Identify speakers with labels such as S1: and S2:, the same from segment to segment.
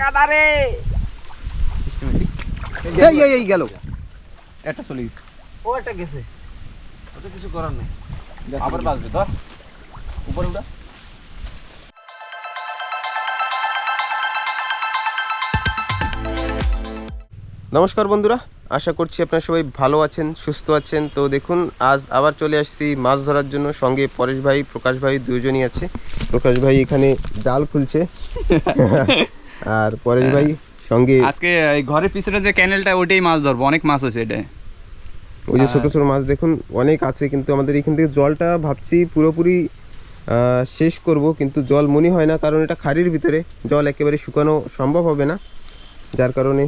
S1: কাটারে
S2: এই এই এই গেল। একটা চলে গেছে।
S1: ও একটা গেছে। ওটা কিছু করার নেই। আবার বাজবে ধর। উপরে উঠা।
S2: নমস্কার বন্ধুরা আশা করছি আপনারা সবাই ভালো আছেন সুস্থ আছেন। তো দেখুন আজ আবার চলে আসছি মাছ ধরার জন্য। সঙ্গে পরেশ ভাই প্রকাশ ভাই দুজনই আছে। প্রকাশ ভাই এখানে জাল খুলছে। আর পরেশ ভাই সঙ্গে
S3: আজকে এই ঘরের পিছনে যে ক্যানেলটা ওইটাই মাছ ধরবো। অনেক মাছ হয়েছে এটা
S2: ওই যে ছোট ছোট মাছ দেখুন অনেক আছে কিন্তু আমাদের এখান থেকে জলটা ভাবছি পুরোপুরি শেষ করব কিন্তু জল মনে হয় না কারণ এটা খাড়ির ভিতরে। জল একেবারে শুকানো সম্ভব হবে না। যার কারণে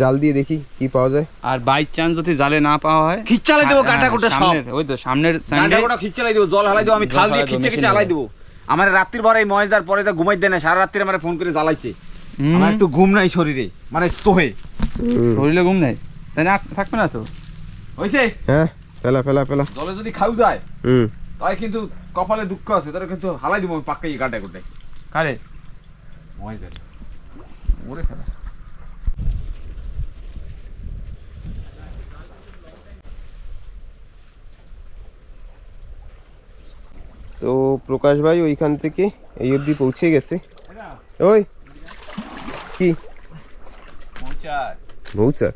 S2: জাল দিয়ে দেখি কি পাওয়া যায়।
S3: আর বাই চান্স যদি জালে না পাওয়া হয়
S1: খিচ্চালাই দেবো কাটা কুটা সব।
S3: ওই তো সামনের সাইডে
S1: কাটা কুটা খিচ্চালাই দেবো জল হালাই দেবো আমি থাল দিয়ে খিচ্ছে খিচ্ছে হালাই
S3: দেবো।
S1: আমার রাত্রির পরে এই মহেশদার পরে তো ঘুমাই দেয় না সারা রাত্রি আমার ফোন করে জ্বালাইছে। আমার একটু ঘুম নাই শরীরে মানে
S2: হুম।
S3: শরীরে ঘুম নেই? তাই না থাকবে না তো?
S1: হয়েছে
S2: হ্যাঁ ফেলা ফেলা ফেলা।
S1: জলে যদি খাও যায়
S2: হুম।
S1: তাই কিন্তু কপালে দুঃখ আছে কিন্তু হালাই দিব আমি কুটে
S3: কারে?
S1: ওরে খেলা
S2: তো প্রকাশ ভাই ওইখান থেকে এই অবধি পৌঁছে গেছে। ওই কি?
S3: পৌঁছায়
S2: মৌচা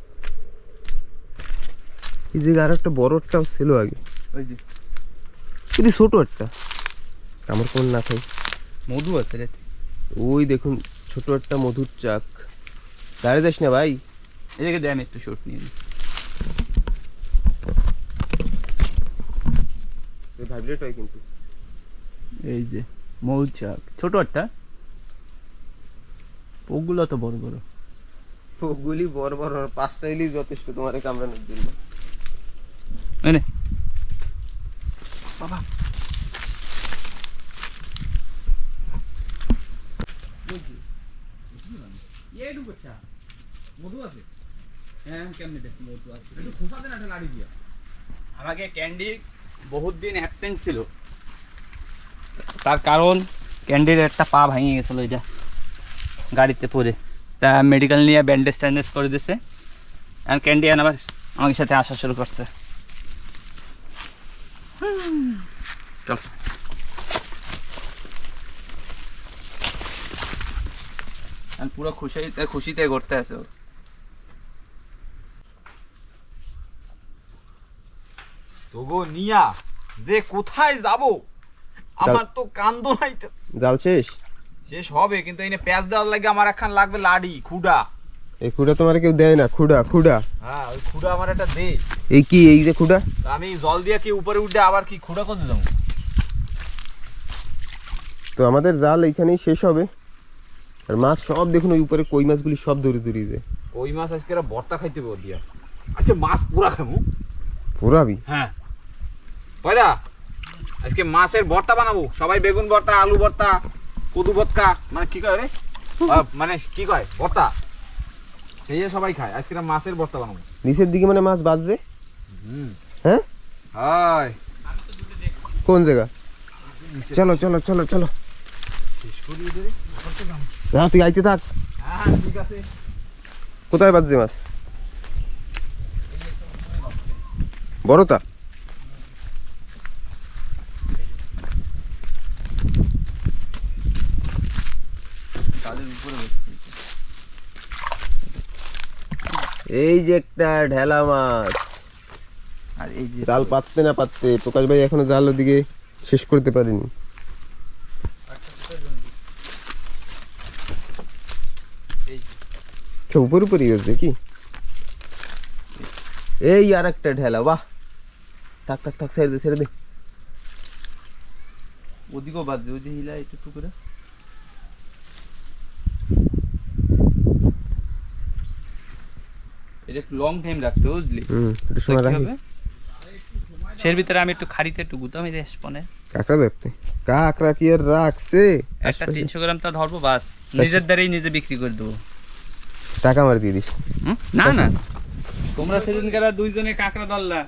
S2: এই যে আর একটা বড়টাও ছিল আগে।
S3: ওই যে।
S2: কিন্তু ছোট একটা। আমার কোন না খাই।
S3: মধু আছে রে।
S2: ওই দেখুন ছোট একটা মধুর চাক। দাঁড়িয়ে যাস না ভাই।
S3: এদিকে দেন একটু শর্ট নিয়ে।
S2: ভাইব্রেট হয় কিন্তু।
S3: এই যে মৌচাক। ছোট একটা? পোকগুলো তো বড় বড়।
S2: ওগুলি বড় বড় পাঁচটা ইলি যথেষ্ট তোমার কামড়ানোর জন্য।
S3: এনে
S1: মধু আছে?
S3: হ্যাঁ কেমনি দেখ মধু আছে?
S1: একটু খোসা দেন একটা লাড়ি দিয়া।
S3: আমাকে ক্যান্ডি বহুত দিন অ্যাবসেন্ট ছিল। তার কারণ ক্যান্ডির একটা পা ভেঙে গেছিল এটা গাড়িতে পড়ে তা মেডিকেল নিয়ে ব্যান্ডেজ ট্যান্ডেজ করে দিছে। আর ক্যান্ডি আবার আমাদের সাথে আসা শুরু করছে। চল। পুরো খুশিতে খুশিতে ঘুরতে আছে।
S1: তোগো নিয়া যে কোথায় যাব? আমার তো কান্দ নাইতে
S2: জাল শেষ?
S1: শেষ হবে কিন্তু এনে প্যাঁচ দেওয়ার লাগে আমার একখান লাগবে লাডি খুডা।
S2: এই খুঁড়া তোমার কেউ দেয় না খুঁড়া খুঁড়া।
S1: হ্যাঁ ওই খুডা আমার একটা দে।
S2: এই কি এই যে খুঁড়া?
S1: আমি জল দিয়ে কি উপরে উঠে আবার কি খুডা করতে যাব?
S2: তো আমাদের জাল এইখানেই শেষ হবে। আর মাছ সব দেখুন ওই উপরে কই মাছগুলি সব দৌড়ে দৌড়িয়ে যায়।
S1: ওই মাছ আজকে এরা ভর্তা খাইতে পারব দিয়া। আজকে মাছ পুরা খাব
S2: পুরাবি?
S1: হ্যাঁ। পয়দা আজকে মাছের ভর্তা বানাবো। সবাই বেগুন ভর্তা আলু ভর্তা কদু ভর্তা মানে কি কয় রে? মানে কি কয়? ভর্তা সেই সবাই খায়। আজকে মাছের ভর্তা বানাবো।
S2: নিচের দিকে মানে মাছ বাজছে? হ্যাঁ?
S1: হাই
S2: কোন জায়গা? চলো চলো চলো চলো। না তুই আইতে থাক।
S1: হ্যাঁ আছে।
S2: কোথায় বাজছে মাছ? বড়টা এই যে একটা ঢেলা মাছ।
S3: আর এই যে
S2: জাল পাততে না পাততে প্রকাশ ভাই এখনও জাল ওদিকে শেষ করতে পারেনি। উপর উপরই হয়েছে কি এই আর একটা ঢেলা বাহ। থাক থাক থাক ছেড়ে দে ছেড়ে দে।
S3: ওদিকেও বাজছে ওই যে হিলা একটু একটু করে একটু লং টাইম রাখতে বুঝলি।
S2: একটু সময় রাখি।
S3: সের ভিতরে আমি একটু খাড়িতে একটু গুতামি দিয়ে স্পনে
S2: কাঁকড়া ধরতে কাঁকড়া কি আর রাখছে?
S3: একটা তিনশো গ্রাম তা ধরবো বাস। নিজের দ্বারাই নিজে বিক্রি করে দেবো।
S2: টাকা মার দিয়ে দিস।
S3: না না। তোমরা সেদিনকার দুইজনে কাঁকড়া ধরলা।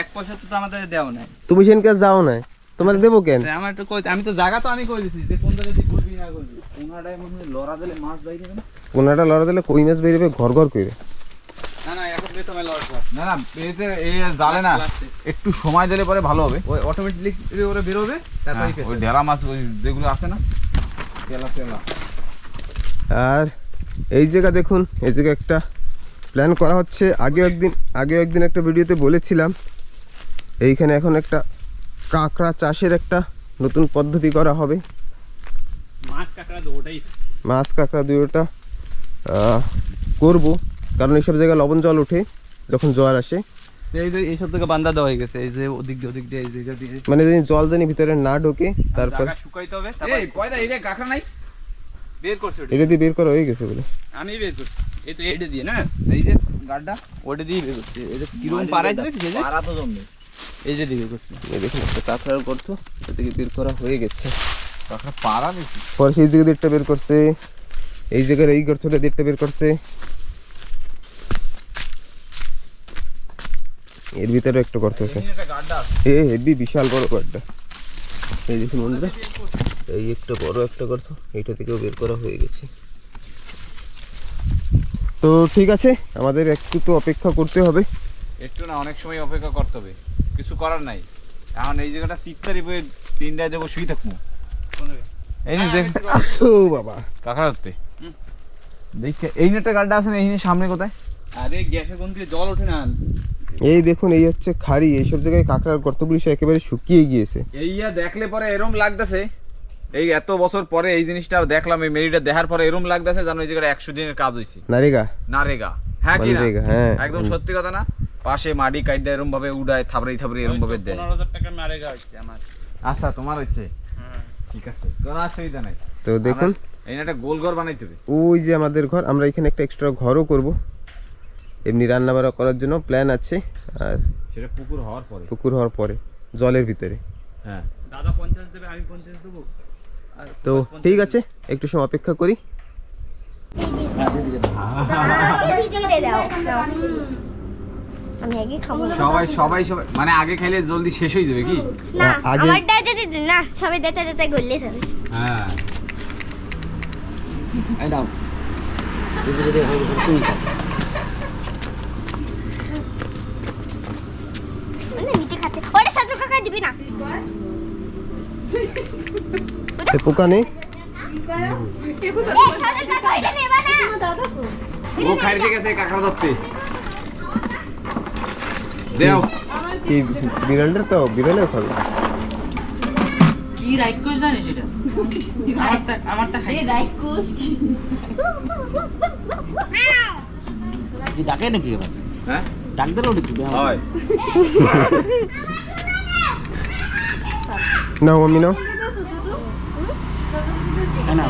S3: এক পয়সা তো আমাদের নাই।
S2: তুমি সেনকে যাও না তোমার দেবো কেন?
S3: আমার তো কই আমি তো জায়গা তো আমি কই দিছি যে কোন জায়গায় করবি না করবি কোনটায় মনে লড়া দিলে মাছ বাইরে
S2: লড়া দিলে কই মাছ বেরোবে ঘর ঘর করে
S3: না না
S1: এতে এই জালে না। একটু সময় দিলে পরে ভালো হবে।
S3: ওই অটোমেটিক ওরা বেরোবে
S1: হ্যাঁ, ওই ঢেলা মাছ ওই যেগুলো আছে না তেলা তেলা
S2: আর এই জায়গা দেখুন এই জায়গা একটা প্ল্যান করা হচ্ছে। আগেও একদিন আগেও একদিন একটা ভিডিওতে বলেছিলাম এইখানে এখন একটা কাঁকড়া চাষের একটা নতুন পদ্ধতি করা হবে।
S3: মাছ কাঁকড়া তো ওটাই
S2: মাছ কাঁকড়া দুটোটা করব। কারণ এইসব জায়গায় লবণ জল ওঠে যখন জোয়ার আসে।
S3: এই যে এইসব বান্ধা দেওয়া হয়ে গেছে এই যে ওদিক দিয়ে ওদিক দিয়ে এই জায়গা দিয়ে।
S2: মানে যদি জল জানি ভিতরে না ঢোকে তারপর
S3: শুকাইতে হবে
S1: এই পয়দা এই কাঁকড়া নাই?
S3: বের করছে
S2: এটা দিয়ে বের করা হয়ে গেছে বলে।
S3: আমি বের করছি। এই তো এটা দিয়ে না?
S1: এই যে গাড্ডা
S3: ওটা দিয়ে বের করছি। এই যে কীরকম পাড়াইছে দেখছিস এই যে?
S1: পাড়া তো জমবে
S3: এই যে দিয়ে করছি।
S2: এই দেখুন একটা কাঁকড়ার গর্ত এদিকে বের করা হয়ে গেছে।
S1: কাঁকড়া পাড়া বেশি
S2: পরে সেই জায়গা দেড়টা বের করছে এই জায়গার এই গর্তটা দেড়টা বের করছে। এর ভিতরে একটা গর্ত আছে
S1: একটা
S2: এ হেভি বিশাল বড় গর্তটা এই দেখুন বন্ধুরা এই একটা বড় একটা গর্ত এইটা থেকেও বের করা হয়ে গেছে। তো ঠিক আছে আমাদের একটু তো অপেক্ষা করতে হবে।
S1: একটু না অনেক সময় অপেক্ষা করতে হবে। কিছু করার নাই। এখন এই জায়গাটা শীতকারি বয়ে তিনটায় দেবো শুই থাকব। এই নে দেখ।
S2: ও বাবা।
S1: কাঁকড়া ধরতে। দেখতে এই নেটটা গাড্ডা আছে না এই সামনে কোথায়?
S3: আরে গ্যাসে কোন দিয়ে জল ওঠে না।
S2: এই দেখুন এই হচ্ছে খাড়ি। এইসব জায়গায় কাঁকড়ার গর্তগুলি সে একেবারে শুকিয়ে গিয়েছে।
S1: এইয়া দেখলে পরে এরম লাগতেছে। এই এত বছর পরে এই জিনিসটা দেখলাম এই মেরিটা দেখার পরে এরম লাগতেছে জানো এই জায়গাটা একশো দিনের কাজ হয়েছে
S2: নারেগা?
S1: নারেগা। হ্যাঁ কি না?
S2: হ্যাঁ।
S1: একদম সত্যি কথা না? পাশে মাটি কাইডা এরম ভাবে উড়ায় থাবড়াই থাবড়াই এরম ভাবে দেয়।
S3: পনেরো হাজার টাকা মারেগা হচ্ছে আমার।
S1: আচ্ছা তোমার হচ্ছে ঠিক আছে। কোনো অসুবিধা নাই।
S2: তো দেখুন।
S1: এই না একটা গোল ঘর বানাইতে হবে।
S2: ওই যে আমাদের ঘর আমরা এখানে একটা এক্সট্রা ঘরও করব। এমনি রান্না বান্না করার জন্য প্ল্যান আছে আর
S1: সেটা পুকুর হওয়ার পরে
S2: পুকুর হওয়ার পরে জলের ভিতরে
S1: হ্যাঁ
S3: দাদা পঞ্চাশ দেবে আমি পঞ্চাশ দেবো
S2: তো ঠিক আছে একটু সময় অপেক্ষা করি
S1: সবাই সবাই সবাই মানে আগে খাইলে জলদি শেষ হয়ে যাবে কি
S4: না আমারটা যদি না সবাই দেখতে গড়লে যাবে
S1: হ্যাঁ
S4: মানে নিচে খাচ্ছে টাকা দিবি না
S2: এ পোকা নেই?
S1: ও খাইতে গেছে কাঁকড়া ধরতে। দেও।
S2: কি বিড়ালটা তো বিড়ালেও খাবে।
S5: কি রাইকোস জানিস এটা? আমারটা আমারটা খাই। কি? ডাকে নাকি এবার?
S1: হ্যাঁ?
S5: ডাক দিলো
S1: হয়।
S2: নাও মাম্মি নাও
S5: না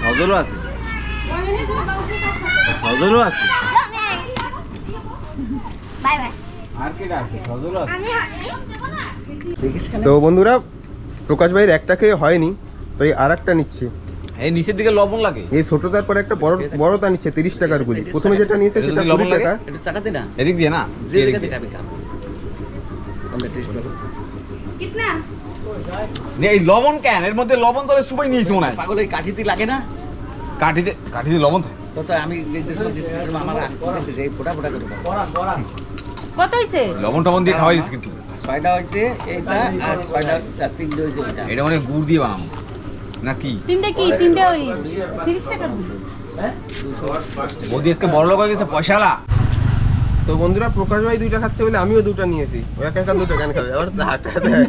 S1: সজলও আছে। সজলও আছে।
S4: বাই বাই
S1: আর কেটা আছে সজলও আছে
S4: আমি হাঁটি
S2: তো বন্ধুরা প্রকাশ ভাইয়ের একটা খেয়ে হয়নি তাই আর একটা নিচ্ছে।
S1: এই নিচের দিকে লবণ লাগে।
S2: এই ছোটটার পরে একটা বড় বড়টা নিচ্ছে তিরিশ টাকার গুলি প্রথমে যেটা নিয়েছে সেটা
S1: লবণ?
S2: টাকা।
S5: একটু চাটাতে না।
S1: এদিক দিয়ে না?
S5: যে
S1: দিয়ে।
S5: দেখাবে কাম আমরা টেস্ট করব
S1: নে, এই লবণ কেন এর মধ্যে লবণ তলে সুবাই নিয়েছে মনে হয়
S5: পাগল এই কাঠিতে লাগে না
S1: কাঠিতে কাঠিতে লবণ থাকে
S5: তো তো আমি নির্দেশ করে দিচ্ছি যে আমার এই ফোটা ফোটা করে
S6: কত হইছে?
S1: লবণ টবণ দিয়ে খাওয়াই দিস কিন্তু।
S5: ছয়টা হচ্ছে এইটা আর ছয়টা চার তিনটে হচ্ছে এইটা।
S1: এটা মানে গুড় দিয়ে বানাবো। না কি?
S6: তিনটে কি? তিনটে ওই তিরিশ টাকা। দিল।
S1: মোদি আজকে বড় লোক হয়ে গেছে পয়সালা।
S2: তো বন্ধুরা প্রকাশ ভাই দুইটা খাচ্ছে বলে আমিও দুটো নিয়েছি। ও একা একা দুটো কেন খাবে? আবার দেয়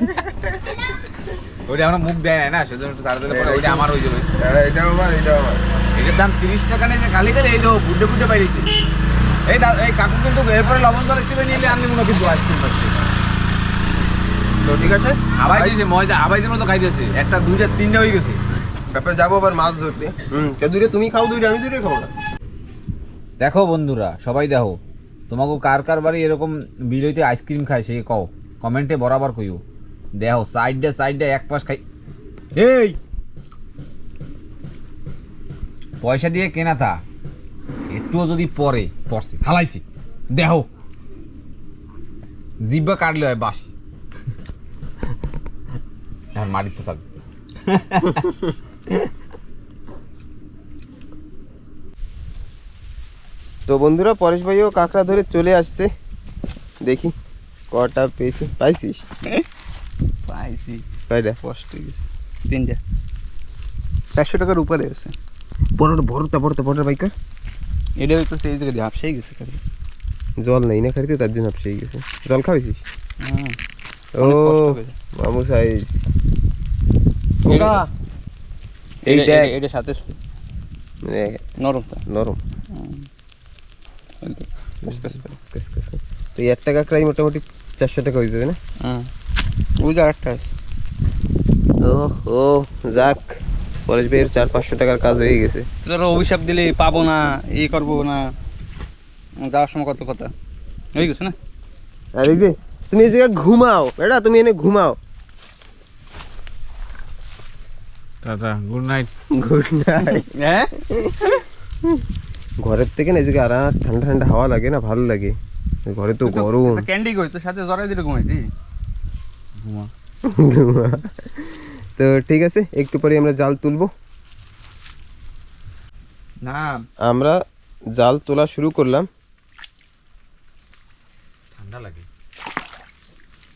S1: ওইটা আমরা মুখ দেয় না, সেজন্য একটু সারা দিলে পরে ওইটা আমার হয়ে যাবে।
S2: হ্যাঁ, এটাও আমার এটাও আমার।
S1: এটার দাম তিরিশ টাকা নিয়েছে খালি খালি এই তো বুড্ডে বুড্ডে এই দা এই কাকু কিন্তু এরপরে লবণ জল হিসেবে নিলে আনলি মনে হয় কিন্তু আইসক্রিম পাচ্ছে
S2: তো ঠিক আছে?
S1: আবাই দিয়েছে মতো খাইতেছে একটা দুইটা তিনটা হয়ে গেছে।
S2: তারপরে যাব আবার মাছ ধরতে। হুম কে দূরে তুমি খাও দূরে আমি দূরে খাব না।
S1: দেখো বন্ধুরা সবাই দেখো তোমাকে কার কার বাড়ি এরকম বিলইতে আইসক্রিম খায় সে কও। কমেন্টে বরাবর কইও। দেখো, সাইডে সাইডে এক পাশ খাই এই! পয়সা দিয়ে কেনা তা একটুও যদি পরে পড়ছে হালাইছি। দেখো। জিব্বা কাটলে হয় বাসি এখন মাটিতে চাল।
S2: তো বন্ধুরা পরেশ ভাইও কাঁকড়া ধরে চলে আসছে। দেখি কটা পেয়েছে। পাইছিস?
S3: পাইছি।
S2: কয়টা?
S3: কষ্ট গেছে। তিনটা। চারশো টাকার উপরে আছে।
S2: বড়টা বড়টা বড়টা বড়টা বাইকার
S3: এটা হয়তো সেই জায়গায় হাফসাই গেছে খালি।
S2: জল নেই না খাইতে তার জন্য আপসে গেছে। জল খাওয়াইছিস? ও মামু সাইজ। এই
S3: এটা-
S2: দেখ।
S3: এটা- এটা সাথে নরমটা
S2: নরম
S3: কসকস করে।
S2: কাস কাস কাস। তো এই একটা কাঁকড়াই মোটামুটি চারশো টাকা হয়ে যাবে না?
S3: হ্যাঁ। ওই যে আরেকটা আছে।
S2: ও ও যাক পরেশ ভাইয়ের চার পাঁচশো টাকার কাজ হয়ে গেছে।
S3: ধরো অভিশাপ দিলে পাবো না এই করব না যাওয়ার সময় কত কথা। হয়ে গেছে না?
S2: আর এই যে তুমি এই জায়গায় ঘুমাও বেটা তুমি এনে ঘুমাও।
S1: Tata good night
S2: good night
S3: হ্যাঁ?
S2: ঘরের থেকে না জায়গায় আরাম ঠান্ডা ঠান্ডা হাওয়া লাগে না ভালো লাগে। ঘরে তো গরম।
S3: ক্যান্ডি কই তো সাথে জরাই দিলে ঘুমাইছি
S1: ঘুমা।
S2: তো ঠিক আছে একটু পরে আমরা জাল তুলবো।
S3: না।
S2: আমরা জাল তোলা শুরু করলাম।
S1: ঠান্ডা লাগে।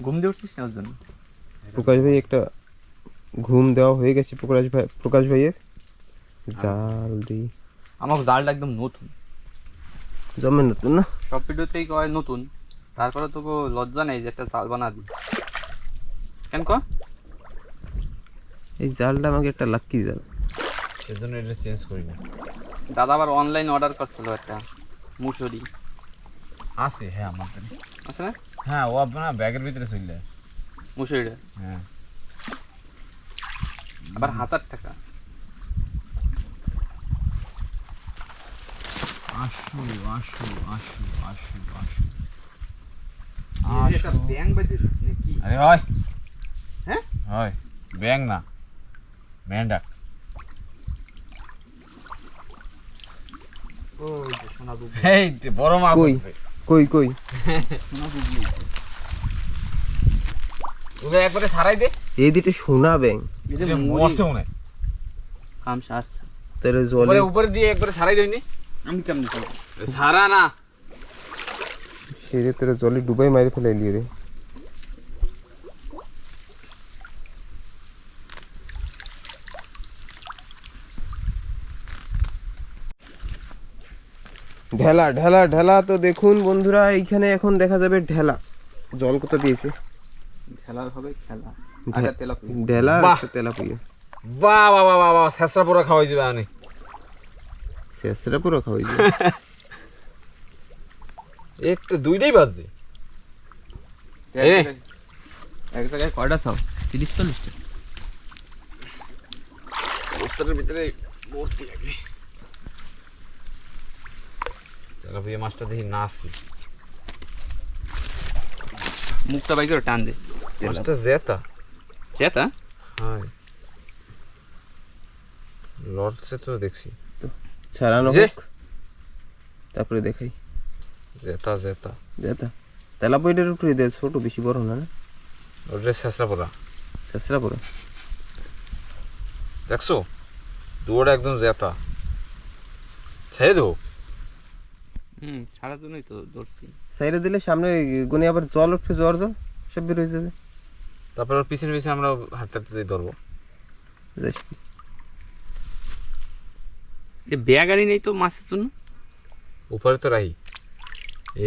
S3: ঘুম দিয়ে উঠছিস না ওর জন্য?
S2: প্রকাশ ভাই একটা ঘুম দেওয়া হয়ে গেছে প্রকাশ ভাই প্রকাশ ভাইয়ের। জাল দিই
S3: আমার জালটা একদম নতুন।
S2: জমে নতুন না?
S3: সব ভিডিওতেই কয় নতুন তারপরে তো কো লজ্জা নেই যে একটা জাল বানাবি। কেন ক
S2: এই জালটা আমাকে একটা লাক্কি জাল।
S1: সেজন্য এটা চেঞ্জ করি না।
S3: দাদা আবার অনলাইন অর্ডার করছিল একটা মুসুরি।
S1: আছে হ্যাঁ আমার কাছে।
S3: আছে না?
S1: হ্যাঁ ও আপনার ব্যাগের ভিতরে চলে
S3: মুসুরিটা?
S1: হ্যাঁ।
S3: আবার হাজার টাকা।
S1: আসু আসু আসু আসু আসু
S5: ব্যাং বাজে নাকি?
S1: আরে হয়
S5: হ্যাঁ?
S1: হয় ব্যাং না এই যে বড় মাছ
S2: কই? কই
S1: ওকে একবারে সারাই দে।
S2: এই দিকে সোনা ব্যাং
S1: এটা মরছে মনে।
S3: কামসা আসছে।
S2: তাহলে জলে
S1: উপরে উপরে দিয়ে একবারে সারাই দইনি।
S3: আমি কেমনি করব
S1: সারা না।
S2: সেরে তোরা জলে ডুবাই মারি ফেলাইলি রে। ঢেলা ঢেলা ঢেলা তো দেখুন বন্ধুরা এইখানে এখন দেখা যাবে ঢেলা। জল কোথা দিয়েছে?
S3: খেলার হবে খেলা।
S2: ঢেলা আর
S1: বাহ।
S2: একটা তেলা পুইয়া
S1: বাহ বাহ বাহ বাহ বাহ শেষরা পুরো খাওয়াই যাবে আনি।
S2: শেষরা পুরো খাওয়াই দিবে।
S1: এই তো দুইটাই বাজছে। এ।
S3: এক জায়গায় কয়টা চাও? তিরিশ চল্লিশটা
S1: বস্তাটার ভিতরে ভর্তি লাগে মাছটা দেখি না আসছি।
S3: মুখটা বাই করে টান দে।
S1: মাছটা জেতা।
S3: চেতা
S1: হ্যাঁ। লড়ছে তো দেখছি।
S2: ছাড়ানো হোক। তারপরে দেখাই।
S1: জেতা জেতা।
S2: যেটা তেলা পইটার উপরে দে ছোট বেশি বড় না না?
S1: ওটা শেষরা পড়া
S2: শেষরা পুরো
S1: দেখছ? দুয়াটা একদম জেতা। ছেড়ে দেবো?
S3: হুম ছাড়ার জন্যই তো ধরছি।
S2: সাইডে দিলে সামনে গুনে আবার জল উঠবে জ্বর জল সব বের হয়ে যাবে।
S1: তারপর পিছনে পিছনে আমরা হাঁটতে হাঁটতে ধরবো।
S3: বেয়া গাড়ি নেই তো মাছের জন্য?
S1: উপরে তো রাহি।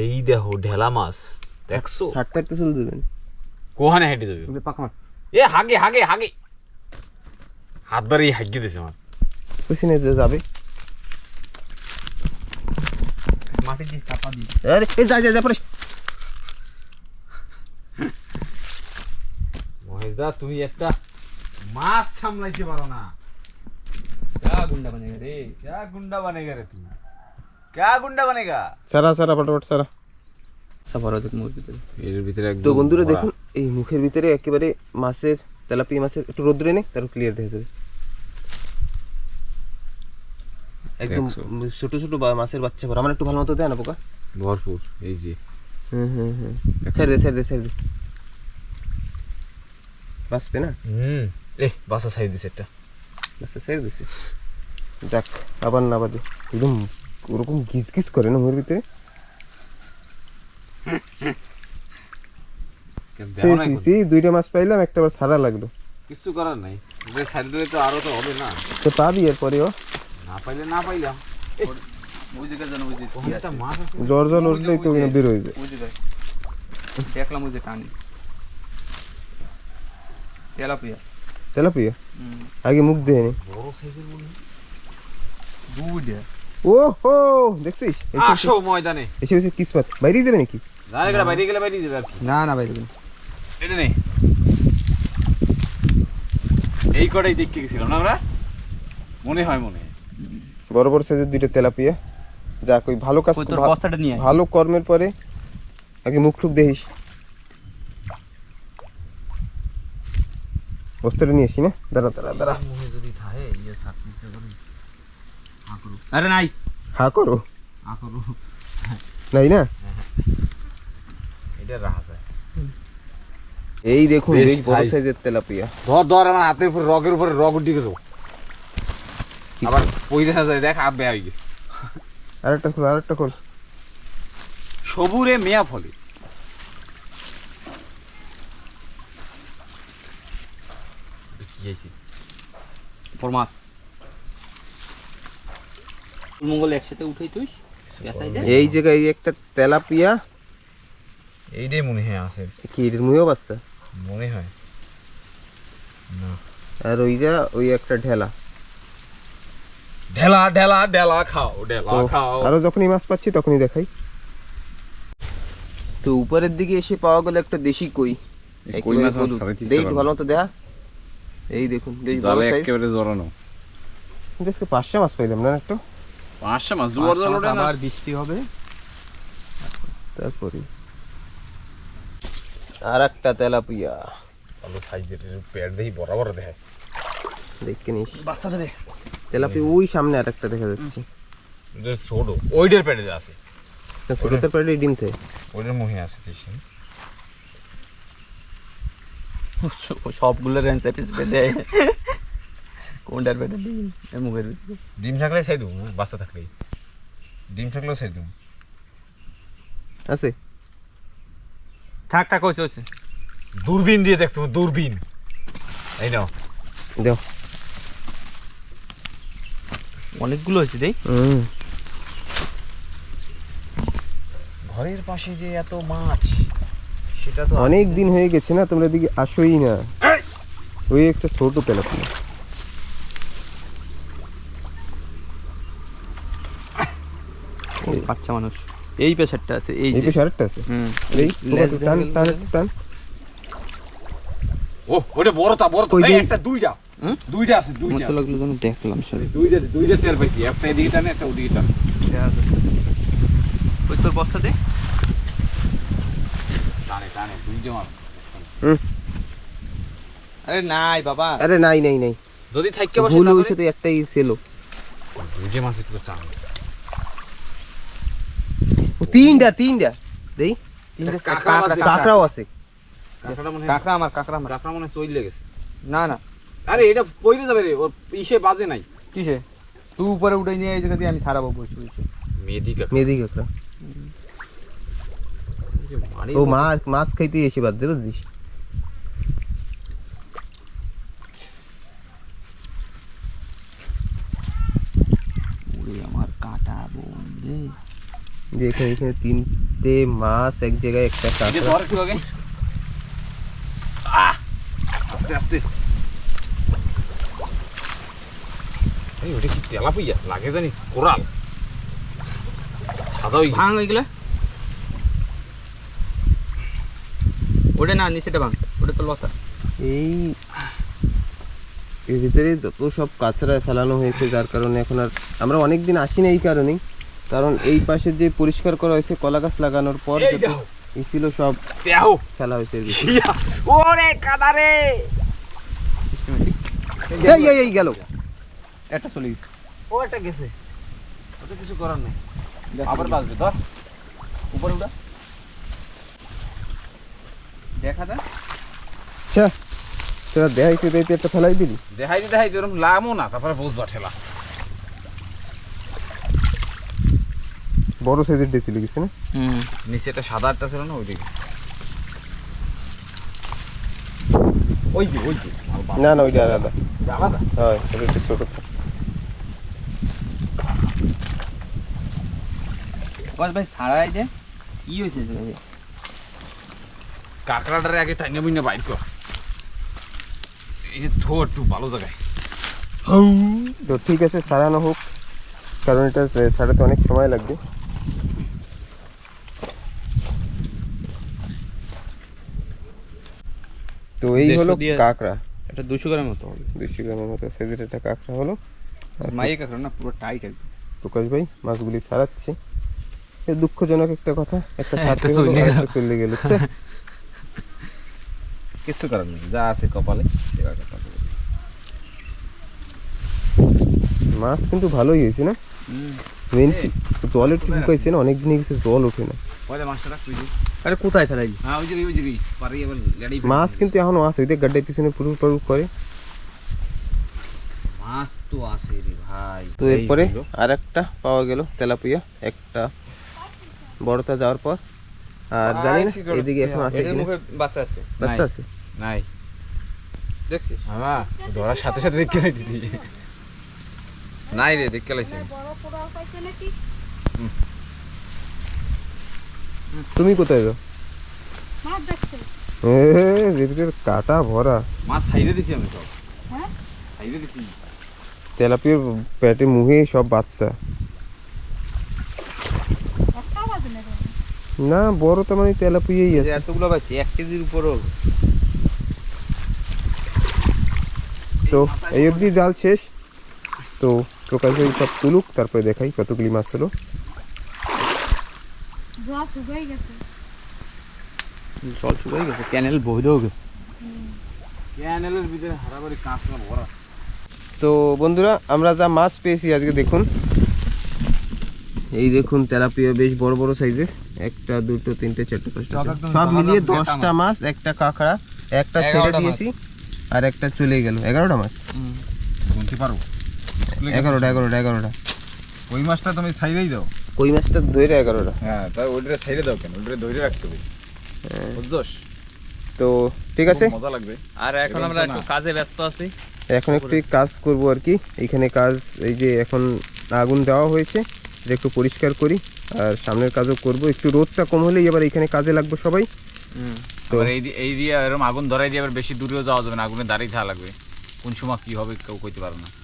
S1: এই দেখো ঢেলা মাছ দেখছ?
S2: হাঁটতে হাঁটতে চলে যাবেন।
S1: কোহানে হেঁটে যাবে? এ হাগে হাগে হাগে। হাত বাড়ি হাগিয়ে দিছে আমার।
S2: খুশি নিয়ে যাবে।
S3: মাটি দিয়ে চাপা দিই
S2: আরে এই যা যা যা পরে
S1: মহেশদা তুমি একটা মাছ সামলাইতে পারো না।
S3: क्या गुंडा बनेगा रे
S1: क्या गुंडा बनेगा रे तू क्या गुंडा बनेगा
S2: সারা সারা ফটাফট সারা
S3: सब भरो देख मुर्गी तो
S1: এর ভিতরে
S2: তো বন্ধুরা দেখুন এই মুখের ভিতরে একেবারে মাছের তেলাপিয়া মাছের একটু রোদ্রে নে তারপর ক্লিয়ার দেখা যাবে একদম
S1: দেখছো?
S2: ছোট ছোট বা- মাছের বাচ্চা ভরা আমার একটু ভালো মতো দেয় না পোকা
S1: ভরপুর এই যে
S2: হুম হুম হুম ছেড়ে দে ছেড়ে দে ছেড়ে দে বাঁচবে না
S1: হুম এ বাসা ছাই দিছে একটা
S2: আচ্ছা ছেড়ে দিছি যাক আবার না বাদে। একদম ওরকম গিজ গিজ করে না মুখের ভিতরে?
S1: দেখো
S2: দুইটা মাছ পাইলাম একটা বার সারা লাগল।
S1: কিচ্ছু করার নাই। সাইড দিলে তো আরও তো হবে না।
S2: তো পাবি এরপরেও
S1: না পাইলে না পাইলাম।
S2: জ্বর জল উঠলেই তো বের হয়ে যায়।
S3: দেখলাম বুঝে টানি তেলাপিয়া।
S2: তেলাপিয়া? আগে মুখ দিয়ে নি।
S1: বড় সাইজের।
S3: দুইটা।
S2: ও হো দেখছিস
S1: আসো ময়দানে।
S2: এসে এসে কিসমত। বাইরে যাবে নাকি?
S1: জানে গেলে বাইরে গেলে বাইরে যাবে
S2: না না বাইরে যাবে
S1: এটা নেই এই কটাই দেখতে গেছিলাম না আমরা? মনে হয় মনে
S2: বড় বড় সাইজের দুইটা তেলাপিয়া। যাক ওই ভালো কাজ। ভালো কর্মের পরে আগে মুখ টুক দেখিস। বস্তাটা নিয়ে আসি না? দাঁড়া দাঁড়া দাঁড়া
S1: যদি থাকে ইয়ে সাতত্রিশে করে
S3: আরে নাই।
S2: হা করো। নাই না?
S1: এটা রাখা যায়।
S2: এই দেখুন
S1: বেশ
S2: বড় সাইজের তেলাপিয়া।
S1: ধর ধর আমার হাতের উপরে রগের উপরে রগ উঠিয়ে দেবো আবার পইরে যায় দেখ আপ বেয়া হয়ে গেছে।
S2: আরেকটা খোল আরেকটা খোল।
S1: সবুরে মেয়া ফলে।
S3: ফোর মাস মঙ্গল একসাথে উঠেই তুই
S2: এই জায়গায় একটা তেলাপিয়া।
S1: এইটাই মনে হয় আছে।
S2: কি বাচ্চা
S1: মনে হয়। না।
S2: আর ওইটা ওই একটা ঢেলা।
S1: ঢেলা ঢেলা ঢেলা খাও ঢেলা খাও।
S2: আরও যখনই মাছ পাচ্ছি তখনই দেখাই। তো উপরের দিকে এসে পাওয়া গেল একটা দেশি কই।
S1: কই মাছ।
S2: দেই ভালো মতো দেখা এই দেখুন বেশ
S1: জালে
S2: সাইজ
S1: একেবারে জড়ানো।
S2: আজকে পাঁচটা মাছ পাইলাম না একটা?
S1: পাঁচশো মাছ দুবার ওঠে না?
S3: আবার বৃষ্টি হবে।
S2: তারপরে। আর একটা তেলাপিয়া।
S1: ভালো সাইজের পেট দেখি বরাবর দেখে।
S2: দেখে নিস।
S3: বাচ্চা দেবে।
S2: তেলাপিয়া ওই সামনে আর একটা দেখা যাচ্ছে।
S1: ছোট। ওইটার পেটে আছে।
S2: ছোটতে পারলে ডিম থেকে
S1: ওইটার মুখে আছে তুই
S3: সবগুলো রেঞ্জ পিস দেয় কোনটার পেটে এর মুখের ভিতরে।
S1: ডিম থাকলে ছাই দেবো বাচ্চা থাকলে। ডিম থাকলেও ছাই দেবো।
S2: আছে?
S3: থাক থাক হয়েছে হয়েছে
S1: দূরবীন দিয়ে দেখতে হবে, দূরবীন। এই নাও।
S2: দেও।
S3: অনেকগুলো হয়েছে দেই।
S2: হুম।
S1: ঘরের পাশে যে এত মাছ সেটা তো
S2: অনেক দিন হয়ে গেছে না তোমরা দিকে আসোই না। ওই একটা ছোট তেলাপিয়া।
S3: বাচ্চা মানুষ। এই পেশারটা আছে এই
S2: এই
S3: যে।
S2: আছে?
S3: হুম।
S2: এই টান টান টান।
S1: ও ওটা বড়টা বড়টা এই একটা দুইটা। দুইটা আছে দুইটা।
S3: তো লাগল যেন দেখলাম সরি
S1: দুইটা দুইটা টের পাইছি। একটা এদিকে টানে একটা ওদিকে টানে।
S3: ওই তোর বস্তা দে।
S1: টানে টানে দুইটা মাছ
S3: আরে নাই বাবা।
S2: আরে নাই নাই নাই।
S1: যদি থাইকে বসে
S2: ভুল হয়েছে তো একটাই ছিল।
S1: দুইটা মাছ একটু টানে।
S2: তিনটা তিনটা। দেই তিনটা। কাঁকড়াও আছে
S1: কাঁকড়া।
S3: কাঁকড়া আমার কাঁকড়া আমার।
S1: কাঁকড়া মনে চইলে গেছে
S3: না না।
S1: আরে এটা পইরে যাবে রে ওর ইসে বাজে নাই।
S3: কিসে? তুই উপরে উঠে নিয়ে দিয়ে আমি ছাড়াবো বসে বসে।
S1: মেদি কাঁকড়া।
S2: মেদি কাঁকড়া। ও মাছ মাছ খাইতে এসে বাদ বুঝছিস?
S3: আমার কাঁটা বোন রে।
S2: যে এখানে এখানে তিনটে মাছ এক জায়গায় একটা!
S1: আস্তে আস্তে। এই ওটা কি তেলা লাগে জানি কোরাল। সাদা হয়ে।
S3: ভাঙ ওইগুলা ওটা না নিচেটা ভাঙ। ওটা তো লতা।
S2: এই এর ভিতরে যত সব কাঁচরা ফেলানো হয়েছে যার কারণে এখন আর আমরা অনেক দিন আসি না এই কারণেই। কারণ এই পাশে যে পরিষ্কার করা হয়েছে কলা গাছ লাগানোর পর ছিল সব ফেলা হয়েছে
S1: ওরে কাদারে।
S2: এই এই এই গেল।
S3: একটা চলে গেছে।
S1: ও একটা গেছে। ওটা কিছু করার নেই। আবার বাজবে ধর।
S3: উপরে উঠা। দেখা
S2: আচ্ছা তোরা দেখাইতে দেখাইতে একটা ফেলাই দিলি।
S1: দেখাই দি দেখাই দি ওরকম লামও না তারপরে বুঝবা ঠেলা।
S2: বড় সাইজের ডে চলে গেছে না?
S3: হুম।
S1: নিচে একটা সাদা একটা ছিল না ওইদিকে। ওই যে ওই যে।
S2: না না ওইটা আলাদা।
S1: আলাদা?
S2: হয় ওটা একটু ছোট।
S3: বস ভাই ছাড়াই দে কি হয়েছে?
S1: কাঁকড়াটারে আগে টাইনে বুইনে বাইর কর। এই যে থো একটু ভালো জায়গায়।
S2: তো ঠিক আছে সারানো হোক। কারণ এটা সে- ছাড়াতে অনেক সময় লাগবে। তো এই হলো কাঁকড়া।
S3: এটা দুশো গ্রাম মতো হবে।
S2: দুশো গ্রামের মতো সাইজের একটা কাঁকড়া হলো।
S3: মাইয়ে কাঁকড়া না পুরো টাইট একদম
S2: প্রকাশ ভাই মাছগুলি সারাচ্ছে। এ দুঃখজনক একটা কথা একটা
S1: হ্যাঁ,
S2: সারতে
S1: চলে গেল।
S2: চলে গেল ছে।
S1: কিচ্ছু করার নেই যা আছে কপালে।
S2: মাছ কিন্তু ভালোই হয়েছে না? মেন কি জল একটু শুকাইছে না অনেক দিনে গেছে জল ওঠে না।
S3: আরে কোথায় ফেলাইলি
S1: হ্যাঁ
S2: মাছ কিন্তু এখনও আছে ওই দেখ গাড্ডার পিছনে করে।
S1: মাছ তো আছে রে ভাই।
S2: তো এরপরে আর একটা পাওয়া গেল তেলাপুয়া একটা বড়টা যাওয়ার পর। আর জানি না এদিকে এখন আছে
S3: মুখে বাচ্চা আছে।
S2: বাচ্চা আছে?
S1: নাই।
S3: দেখছিস?
S1: ধরার সাথে সাথে দেখতে দিদি নাই রে দেখতে লাইছি।
S4: বড় পোড়াও পাইছে নাকি?
S2: তুমি কোথায় যাও?
S4: মাছ দেখছে।
S2: এ যেদিকে কাটা ভরা।
S1: মাছ সাইডে দিছি আমি সব।
S4: হ্যাঁ?
S1: সাইডে দিছি।
S2: তেলাপিয়ার পেটে মুহে সব বাচ্চা।
S4: না
S2: বড় তো মানে তেলাপিয়াই আছে।
S3: এতগুলো পাচ্ছি এক কেজির উপরও।
S2: তো এই অবধি জাল শেষ। তো প্রকাশ ভাই সব তুলুক তারপরে দেখাই কতগুলি মাছ হলো।
S4: জল শুকাই গেছে।
S3: জল শুকাই গেছে ক্যানেল বইলেও গেছে।
S1: ক্যানেলের ভিতরে হারাবাড়ি কাঁচ ভরা।
S2: তো বন্ধুরা আমরা যা মাছ পেয়েছি আজকে দেখুন। এই দেখুন তেলাপিয়া বেশ বড় বড় সাইজের। একটা দুটো তিনটে চারটে পাঁচটা
S1: সব
S2: মিলিয়ে দশটা মাছ। একটা কাঁকড়া একটা ছেড়ে দিয়েছি আর একটা চলে গেল। এগারোটা মাছ।
S1: গুনতে পারো
S2: এগারোটা এগারোটা এগারোটা।
S1: ওই মাছটা তুমি সাইডেই দাও।
S2: কই মাছটা ধরে এগারোটা।
S1: হ্যাঁ তাই ওইটা সাইডে দাও কেন? ওইটা ধরে রাখতে হবে। বুঝছস?
S2: তো ঠিক আছে?
S1: মজা লাগবে।
S3: আর এখন আমরা একটু কাজে ব্যস্ত আছি।
S2: এখন একটু কাজ করব আর কি। এখানে কাজ এই যে এখন আগুন দেওয়া হয়েছে এটা একটু পরিষ্কার করি। আর সামনের কাজও করব। একটু রোদটা কম হলেই এবার এখানে কাজে লাগবে সবাই। তো-
S1: এই এই দিয়ে এরকম আগুন ধরাই দিয়ে আবার বেশি দূরেও যাওয়া যাবে না। আগুনে দাঁড়িয়ে থাকা লাগবে। কোন সময় কি হবে কেউ কইতে পারো না।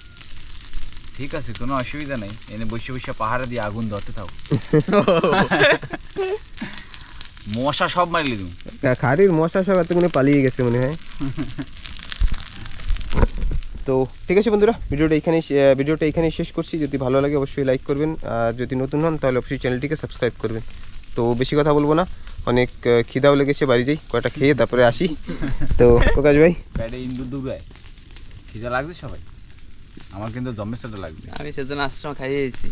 S1: ঠিক আছে কোনো অসুবিধা নেই। এনে বসে বসে পাহাড়ে দিয়ে আগুন ধরতে থাকো। মশা সব মারলি তুমি।
S2: খাড়ির মশা সব এতগুলো পালিয়ে গেছে মনে হয়। তো ঠিক আছে বন্ধুরা ভিডিওটা এখানে ভিডিওটা এখানে শেষ করছি। যদি ভালো লাগে অবশ্যই লাইক করবেন আর যদি নতুন হন তাহলে অবশ্যই চ্যানেলটিকে সাবস্ক্রাইব করবেন। তো বেশি কথা বলব না অনেক খিদাও লেগেছে বাড়ি যাই কয়টা খেয়ে তারপরে আসি। তো প্রকাশ ভাই।
S1: ইন্দুর দুবাই খিদা লাগছে সবাই? আমার কিন্তু জম্মের সাথে লাগবে।
S3: আমি সেদিন আসার সময় খাইয়েছি।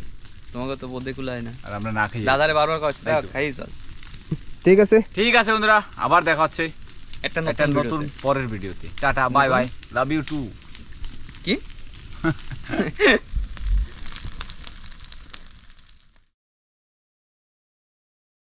S3: তোমাকে তো বোধে কুলায় না।
S1: আর আমরা না খাই
S3: দাদারে বারবার কষ্ট
S1: তাই
S3: খাইয়ে চল।
S2: ঠিক আছে।
S1: ঠিক আছে বন্ধুরা আবার দেখা হচ্ছে
S3: একটা
S1: একটা
S3: নতুন
S1: নতুন পরের ভিডিওতে। Tata bye bye love you too
S3: কি?